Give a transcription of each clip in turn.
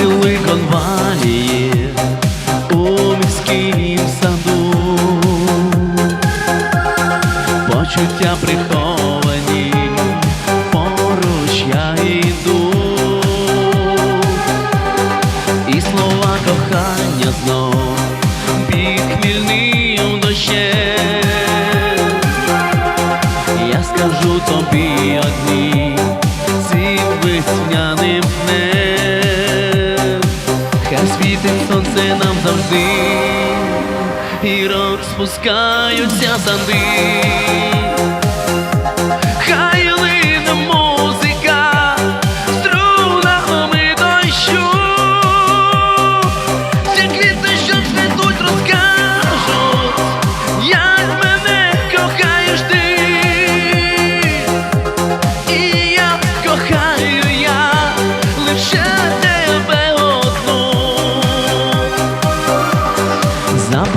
розцвіли конвалії хай світить сонце нам завжди, і розпускаються санди.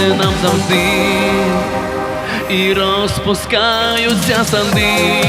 світить нам завжди і розпускаються санди.